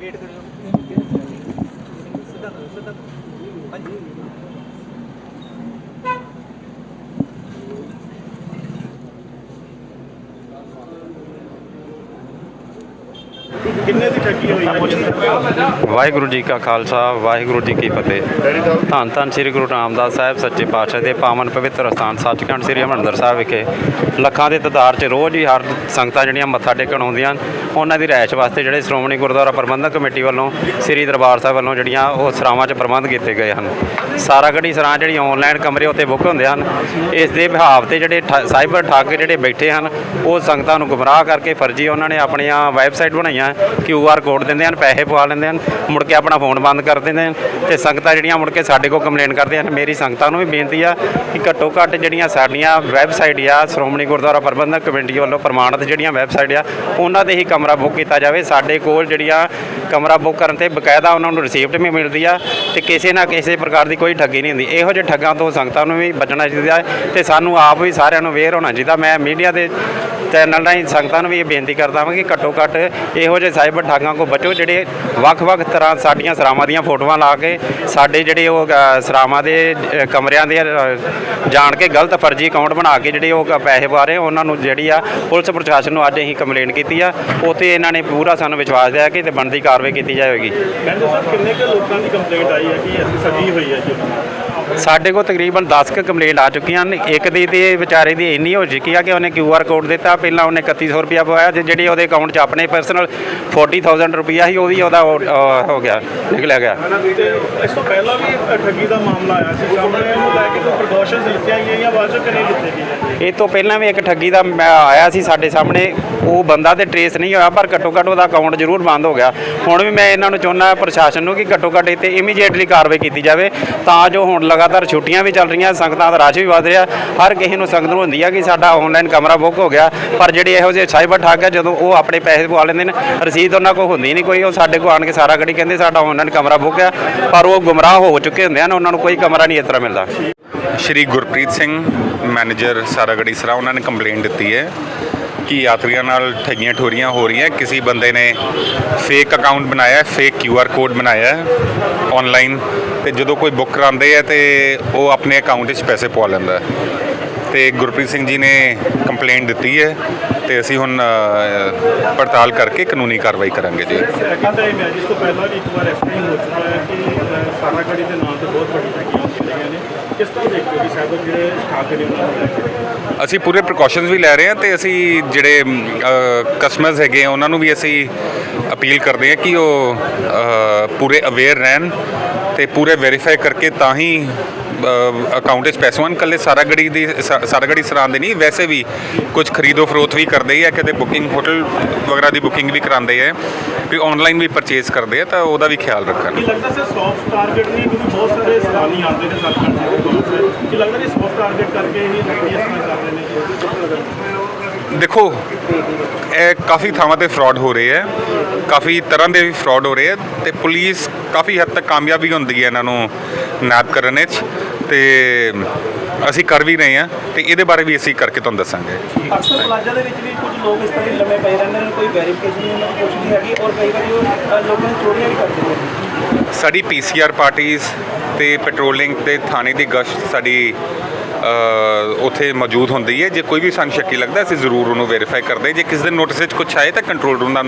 Wait ਕਰਿਓ ਸਿੱਧਾ ਕਰੋ ਸਿੱਧਾ ਕਰੋ। ਹਾਂਜੀ ਕਿੰਨੇ ਦੀ ਠੱਗੀ ਹੋਈ ਹੈ? ਵਾਹਿਗੁਰੂ ਜੀ ਕਾ ਖਾਲਸਾ ਵਾਹਿਗੁਰੂ ਜੀ ਕੀ ਫਤਿਹ। ਧੰਨ ਧੰਨ ਸ੍ਰੀ ਗੁਰੂ ਰਾਮਦਾਸ ਸਾਹਿਬ ਸੱਚੇ ਪਾਤਸ਼ਾਹ ਦੇ ਪਾਵਨ ਪਵਿੱਤਰ ਸਥਾਨ ਸੱਚਖੰਡ ਸ੍ਰੀ ਹਰਿਮੰਦਰ ਸਾਹਿਬ ਵਿਖੇ। ਲੱਖਾਂ ਦੇ ਤਦਾਰ 'ਚ ਰੋਜ਼ ਹੀ ਹਰ ਸੰਗਤਾਂ ਜਿਹੜੀਆਂ ਮੱਥਾ ਟੇਕਣ ਆਉਂਦੀਆਂ ਉਹਨਾਂ ਦੀ ਰਿਹਾਇਸ਼ ਵਾਸਤੇ ਜਿਹੜੇ ਸ਼੍ਰੋਮਣੀ ਗੁਰਦੁਆਰਾ ਪ੍ਰਬੰਧਕ ਕਮੇਟੀ ਵੱਲੋਂ ਸ੍ਰੀ ਦਰਬਾਰ ਸਾਹਿਬ ਵੱਲੋਂ ਜਿਹੜੀਆਂ ਉਹ ਸਰਾਵਾਂ 'ਚ ਪ੍ਰਬੰਧ ਕੀਤੇ ਗਏ ਹਨ। ਸਾਰਾ ਸਾਰਾਗੜੀ ਸਰਾਂ ਜਿਹੜੀ ਆਨਲਾਈਨ ਕਮਰੇ ਉੱਤੇ ਬੁੱਕ ਹੁੰਦੇ ਹਨ। ਇਸ ਦੇ ਵਿਹਾਵ ਤੇ ਜਿਹੜੇ ਠ- ਸਾਈਬਰ ਠੱਗ ਜਿਹੜੇ ਬੈਠੇ ਹਨ, ਉਹ ਸੰਗਤਾਂ ਨੂੰ ਗੁੰਮਰਾਹ ਕਰਕੇ ਫਰਜ਼ੀ ਉਹਨਾਂ ਨੇ ਆਪਣੀਆਂ ਵੈਬਸਾਈਟ ਬਣਾਈਆਂ ਕਿਊ ਆਰ ਕੋਡ ਦਿੰਦੇ ਹਨ, ਪੈਸੇ ਪਵਾ ਲੈਂਦੇ ਹਨ, ਮੁੜ ਕੇ ਆਪਣਾ ਫੋਨ ਬੰਦ ਕਰ ਦਿੰਦੇ ਹਨ ਤੇ ਸੰਗਤਾਂ ਜਿਹੜੀਆਂ ਮੁੜ ਕੇ ਸਾਡੇ ਕੋਲ ਕੰਪਲੇਨ ਕਰਦੇ ਹਨ। ਮੇਰੀ ਸੰਗਤਾਂ ਨੂੰ ਵੀ ਬੇਨਤੀ ਆ ਕਿ ਘੱਟੋ ਘੱਟ ਜਿਹੜੀਆਂ ਸਾਡੀਆਂ ਵੈਬਸਾਈਟ ਆ, ਸ਼੍ਰੋਮਣੀ ਗੁਰਦੁਆਰਾ ਪ੍ਰਬੰਧਕ ਕਮੇਟੀ ਵੱਲੋਂ ਪ੍ਰਮਾਣਿਤ ਜਿਹੜੀਆਂ ਵੈਬਸਾਈਟ ਆ, ਉਹਨਾਂ ਤੇ ਹੀ ਕਮਰਾ ਬੁੱਕ ਕੀਤਾ ਜਾਵੇ। ਸਾਡੇ ਕੋਲ ਜਿਹੜੀਆਂ ਕਮਰਾ ਬੁੱਕ ਕਰਨ ਤੇ ਬਕਾਇਦਾ ਉਹਨਾਂ ਨੂੰ ਰਿਸੀਪਟ ਵੀ ਮਿਲਦੀ ਆ ਤੇ ਕਿਸੇ ਨਾ ਕਿਸੇ ਪ੍ਰਕਾਰ ਦੀ ਕੋਈ ਠੱਗੀ ਨਹੀਂ ਹੁੰਦੀ। ਇਹੋ ਜਿਹੇ ਠੱਗਾਂ ਤੋਂ ਸੰਗਤਾਂ ਨੂੰ ਵੀ ਬਚਣਾ ਚਾਹੀਦਾ ਹੈ ਤੇ ਸਾਨੂੰ ਆਪ ਵੀ ਸਾਰਿਆਂ ਨੂੰ ਅਵੇਅਰ ਹੋਣਾ ਚਾਹੀਦਾ। ਮੈਂ ਮੀਡੀਆ ਦੇ ਚੈਨਲ ਰਾਹੀਂ ਸੰਗਤਾਂ ਨੂੰ ਵੀ ਇਹ ਬੇਨਤੀ ਕਰਦਾ ਹਾਂ ਕਿ ਘੱਟੋ ਘੱਟ ਇਹੋ ਜਿਹੇ ਸਾਈਬਰ ਠੱਗਾਂ ਕੋ ਬਚੋ, ਜਿਹੜੇ ਵੱਖ-ਵੱਖ ਤਰ੍ਹਾਂ ਸਾਡੀਆਂ ਸਰਾਵਾਂ ਦੀਆਂ ਫੋਟੋਆਂ ਲਾ ਕੇ ਸਾਡੇ ਜਿਹੜੇ ਉਹ ਸਰਾਵਾਂ ਦੇ ਕਮਰਿਆਂ ਦੇ ਜਾਣ ਕੇ ਗਲਤ ਫਰਜ਼ੀ ਅਕਾਊਂਟ ਬਣਾ ਕੇ ਜਿਹੜੇ ਉਹ ਪੈਸੇ ਪਾ ਰਹੇ ਉਹਨਾਂ ਨੂੰ ਜਿਹੜੀ ਆ ਪੁਲਿਸ ਪ੍ਰਸ਼ਾਸਨ ਨੂੰ ਅੱਜ ਅਸੀਂ ਕੰਪਲੇਂਟ ਕੀਤੀ ਆ। ਉਤੇ ਇਹਨਾਂ ਨੇ ਪੂਰਾ ਸਾਨੂੰ ਵਿਸ਼ਵਾਸ ਦਿਆ ਕਿ ਤੇ ਬਣਦੀ ਕਾਰਵਾਈ ਕੀਤੀ ਜਾਵੇਗੀ। ਕਹਿੰਦੇ ਸਰ ਕਿੰਨੇ ਕੁ ਲੋਕਾਂ ਦੀ ਕੰਪਲੇਂਟ ਆਈ ਹੈ ਕਿ ਅਸੀਂ ਠੱਗੀ ਹੋਈ ਹੈ ਜੀ? ਸਾਡੇ ਕੋਲ ਤਕਰੀਬਨ 10 ਕੁ ਕੰਪਲੇਂਟ ਆ ਚੁੱਕੀਆਂ ਨੇ ਇੱਕ ਦੀ ਤੇ ਵਿਚਾਰੇ ਦੀ ਇੰਨੀ ਹੋ ਚੁੱਕੀ ਆ ਕਿ ਉਹਨੇ ਕਿਊ ਆਰ ਕੋਡ ਦਿੱਤਾ। ਪਹਿਲਾਂ ਉਹਨੇ 3100 ਰੁਪਇਆ ਪਵਾਇਆ ਤੇ ਜਿਹੜੀ ਉਹਦੇ ਅਕਾਊਂਟ 'ਚ ਆਪਣੇ ਪਰਸਨਲ 40000 ਰੁਪਇਆ ਸੀ ਉਹ ਵੀ ਉਹਦਾ ਹੋ ਗਿਆ ਨਿਕਲਿਆ ਗਿਆ। ਇਸ ਤੋਂ ਪਹਿਲਾਂ ਵੀ ਠੱਗੀ ਦਾ ਮਾਮਲਾ ਆਇਆ ਸੀ। ਸਾਹਮਣੇ ਇਹਨੂੰ ਲੈ ਕੇ ਕੋਈ ਪ੍ਰੀਕਾਸ਼ਨਸ ਲਿੱਤੀਆਂ ਗਈਆਂ ਜਾਂ ਬਾਅਦ ਚੋਂ ਕਿੰਨੇ ਲਿੱਤੇ ਗਏ ਇਹ ਤੋਂ ਪਹਿਲਾਂ ਵੀ ਇੱਕ ਠੱਗੀ ਦਾ ਮੈਂ ਆਇਆ ਸੀ ਸਾਡੇ ਸਾਹਮਣੇ। ਉਹ ਬੰਦਾ ਤੇ ਟਰੇਸ ਨਹੀਂ ਹੋਇਆ, ਪਰ ਘੱਟੋ ਘੱਟ ਉਹਦਾ ਅਕਾਊਂਟ ਜ਼ਰੂਰ ਬੰਦ ਹੋ ਗਿਆ। ਹੁਣ ਵੀ ਮੈਂ ਇਹਨਾਂ ਨੂੰ ਚਾਹੁੰਦਾ ਪ੍ਰਸ਼ਾਸਨ ਨੂੰ ਕਿ ਘੱਟੋ ਘੱਟ ਇੱਥੇ ਤੇ ਇਮੀਡੀਏਟਲੀ ਕਾਰਵਾਈ ਕੀਤੀ ਜਾਵੇ, ਤਾਂ ਜੋ ਹੁਣ ਲਗਾਤਾਰ ਛੁੱਟੀਆਂ ਵੀ ਚੱਲ ਰਹੀਆਂ, ਸੰਗਤਾਂ ਦਾ ਰਸ਼ ਵੀ ਵਧ ਰਿਹਾ। ਹਰ ਕਿਸੇ ਨੂੰ ਸੰਗਤ ਨੂੰ ਹੁੰਦੀ ਆ ਕਿ ਸਾਡਾ ਆਨਲਾਈਨ ਕਮਰਾ ਬੁੱਕ ਹੋ ਗਿਆ। ਪਰ ਜਿਹੜੇ ਇਹੋ ਜਿਹੇ ਸਾਈਬਰ ਠੱਗ ਆ, ਜਦੋਂ ਉਹ ਆਪਣੇ ਪੈਸੇ ਪਵਾ ਲੈਂਦੇ ਨੇ ਰਸੀਦ ਉਹਨਾਂ ਕੋਲ ਹੁੰਦੀ ਨਹੀਂ ਕੋਈ। ਉਹ ਸਾਡੇ ਕੋਲ ਆਣ ਕੇ ਸਾਰਾ ਗੱਡੀ ਕਹਿੰਦੇ, ਸਾਡਾ ਆਨਲਾਈਨ ਕਮਰਾ ਬੁੱਕ ਆ। ਪਰ ਉਹ ਗੁੰਮਰਾਹ ਹੋ ਚੁੱਕੇ ਹੁੰਦੇ ਹਨ ਉਹਨਾਂ ਨੂੰ ਕੋਈ ਕਮਰਾ ਨਹੀਂ ਇਸ ਤਰ੍ਹਾਂ ਮਿਲਦਾ। ਸ਼੍ਰੀ ਗੁਰਪ੍ਰੀਤ ਸਿੰਘ ਮੈਨੇਜਰ ਸਾਰਾਗੜੀ ਸਰਾ ਉਹਨਾਂ ਨੇ ਕੰਪਲੇਂਟ ਦਿੱਤੀ ਹੈ ਕਿ ਯਾਤਰੀਆਂ ਨਾਲ ਠੱਗੀਆਂ ਠੋਰੀਆਂ ਹੋ ਰਹੀਆਂ। ਕਿਸੇ ਬੰਦੇ ਨੇ ਫੇਕ ਅਕਾਊਂਟ ਬਣਾਇਆ ਫੇਕ ਕਿਊ ਆਰ ਕੋਡ ਬਣਾਇਆ ਹੈ ਆਨਲਾਈਨ ਤੇ ਜਦੋਂ ਕੋਈ ਬੁੱਕ ਕਰਾਉਂਦੇ ਹੈ ਤੇ ਉਹ ਆਪਣੇ ਅਕਾਊਂਟ ਵਿੱਚ ਪੈਸੇ ਪਵਾ ਲੈਂਦਾ ਹੈ। ਤੇ ਗੁਰਪ੍ਰੀਤ ਸਿੰਘ ਜੀ ਨੇ ਕੰਪਲੇਂਟ ਦਿੱਤੀ ਹੈ ਤੇ ਅਸੀਂ ਹੁਣ ਅ, ਪੜਤਾਲ ਕਰਕੇ ਕਾਨੂੰਨੀ ਕਾਰਵਾਈ ਕਰਾਂਗੇ ਜੀ। ਸੈਕਿੰਡ ਟਾਈਮ ਹੈ ਜਿਸ ਤੋਂ ਪਹਿਲਾਂ ਵੀ ਇੱਕ ਵਾਰ ਇਸ ਹੋ ਚੁੱਕਾ ਹੈ ਕਿ ਅ, ਸਾਰਾਗੜੀ ਦੇ ਨਾਂ ਤੇ ਬਹੁਤ ਵੱਡੀ ਠੱਗੀਆਂ ਕਿਸ ਤਰ੍ਹਾਂ ਦੇਖਦੇ ਹੋ ਕਿ ਸਾਈਬਰ ਜਿਹੜੇ ਠੱਗ ਨੇ ਉਹਨਾਂ ਨੂੰ ਅਸੀਂ ਪੂਰੇ ਪ੍ਰੀਕਾਸ਼ਨਸ ਵੀ ਲੈ ਰਹੇ ਹਾਂ ਤੇ ਅਸੀਂ ਜਿਹੜੇ ਕਸਟਮਰਸ ਹੈਗੇ ਆ, ਉਹਨਾਂ ਨੂੰ ਵੀ ਅਸੀਂ ਅਪੀਲ ਕਰਦੇ ਹਾਂ ਕਿ ਉਹ ਪੂਰੇ ਅਵੇਅਰ ਰਹਿਣ ਤੇ ਪੂਰੇ ਵੈਰੀਫਾਈ ਕਰਕੇ ਤਾਂ ਹੀ ਅਕਾਊਂਟ ਵਿੱਚ ਪੈਸੇ ਹੋਣ ਕੱਲੇ ਸਾਰਾਗੜੀ ਦੀ ਸਾਰਾਗੜੀ ਸਰਾਂ ਦੇ ਨਹੀਂ ਵੈਸੇ ਵੀ ਕੁਝ ਖਰੀਦੋ ਫਰੋਖਤ ਵੀ ਕਰਦੇ ਹੀ ਆ ਕਿਤੇ ਬੁਕਿੰਗ ਹੋਟਲ ਵਗੈਰਾ ਦੀ ਬੁਕਿੰਗ ਵੀ ਕਰਾਉਂਦੇ ਆ ਵੀ ਆਨਲਾਈਨ ਵੀ ਪਰਚੇਸ ਕਰਦੇ ਆ ਤਾਂ ਉਹਦਾ ਵੀ ਖਿਆਲ ਰੱਖਣ। ਕੀ ਲੱਗਦਾ ਸਰ ਸੌਫਟ ਟਾਰਗੇਟ ਨਹੀਂ ਕਿਉਂਕਿ ਬਹੁਤ ਸਾਰੇ ਸਵਾਲੀ ਆਉਂਦੇ ਨੇ ਕੋਲ ਕੀ ਲੱਗਦਾ ਨਹੀਂ ਸੌਫਟ ਟਾਰਗੇਟ ਕਰਕੇ ਹੀ ਇਸ ਤਰ੍ਹਾਂ ਕਰ ਰਹੇ ਨੇ? ਦੇਖੋ ਇਹ ਕਾਫੀ ਥਾਵਾਂ ਤੇ ਫਰਾਡ ਹੋ ਰਹੇ ਹੈ ਕਾਫੀ ਤਰ੍ਹਾਂ ਦੇ ਵੀ ਫਰਾਡ ਹੋ ਰਹੇ ਹੈ ਤੇ ਪੁਲਿਸ ਕਾਫੀ ਹੱਦ ਤੱਕ ਕਾਮਯਾਬੀ ਹੁੰਦੀ ਹੈ ਇਹਨਾਂ ਨੂੰ ਨੈਪ ਕਰਨ ਵਿੱਚ। ਤੇ ਅਸੀਂ ਕਰ ਵੀ ਰਹੇ ਹਾਂ ਤੇ ਇਹਦੇ ਬਾਰੇ ਵੀ ਅਸੀਂ ਕਰਕੇ ਤੁਹਾਨੂੰ ਦੱਸਾਂਗੇ। ਅਕਸਰ ਪਲਾਜ਼ਾ ਦੇ ਵਿੱਚ ਵੀ ਕੁਝ ਲੋਕ ਇਸ ਤਰ੍ਹਾਂ ਹੀ ਲੰਮੇ ਪਏ ਰਹਿੰਦੇ ਨੇ ਕੋਈ ਵੈਰੀਫਿਕੇਸ਼ਨ ਨਹੀਂ ਉਹਨਾਂ ਦੀ ਕੁਛ ਨਹੀਂ ਹੈਗੀ ਔਰ ਕਈ ਵਾਰੀ ਉਹ ਅ, ਲੋਕਾਂ ਨੂੰ ਚੋਰੀਆਂ ਵੀ ਕਰਦੇ ਨੇ। ਸਾਡੀ ਪੀਸੀਆਰ ਪਾਰਟੀਆਂ ਤੇ ਪੈਟਰੋਲਿੰਗ ਤੇ ਥਾਣੇ ਦੀ ਗਸ਼ਤ ਸਾਡੀ ਉੱਥੇ ਮੌਜੂਦ ਹੁੰਦੀ ਹੈ। ਜੇ ਕੋਈ ਵੀ ਸਾਨੂੰ ਸ਼ੱਕੀ ਲੱਗਦਾ ਅਸੀਂ ਜ਼ਰੂਰ ਉਹਨੂੰ ਵੈਰੀਫਾਈ ਕਰਦੇ। ਜੇ ਕਿਸੇ ਦੇ ਨੋਟਿਸ ਵਿੱਚ ਕੁਝ ਆਏ ਤਾਂ ਕੰਟਰੋਲ ਰੂਮ ਦਾ